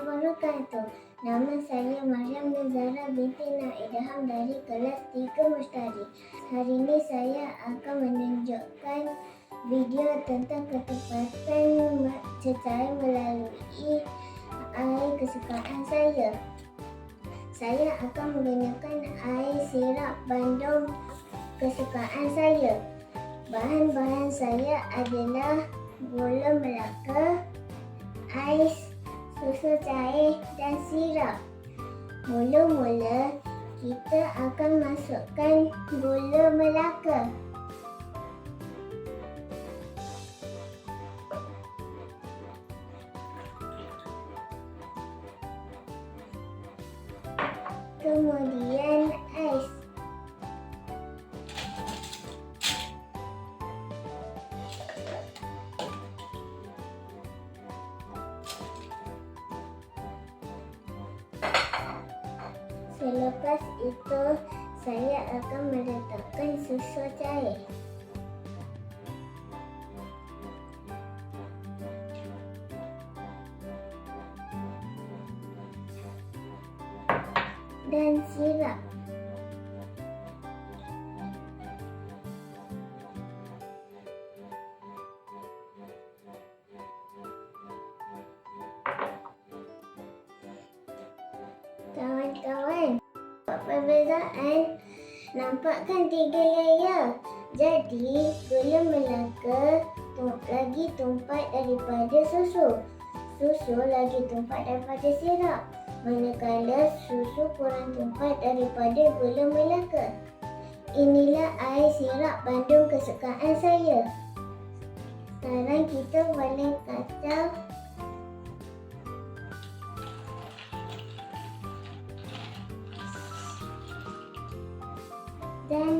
wabarakatuh. Nama saya Mariam Nazara binti Naidaham dari kelas 3 Mustari. Hari ini saya akan menunjukkan video tentang ketepatan secara melalui air kesukaan saya. Saya akan menggunakan air sirap bandung kesukaan saya. Bahan-bahan saya adalah gula melaka, ais, susu cair dan sirap. Mula-mula kita akan masukkan gula melaka. Kemudian Selepas itu, saya akan meletakkan susu cair. Dan sirap. Kawan-kawan, Buat perbezaan nampakkan tiga layer. Jadi, gula melaka lagi tumpat daripada susu. Susu lagi tumpat daripada sirap. Manakala susu kurang tumpat daripada gula melaka. Inilah air sirap bandung kesukaan saya. Sekarang kita boleh kacau dan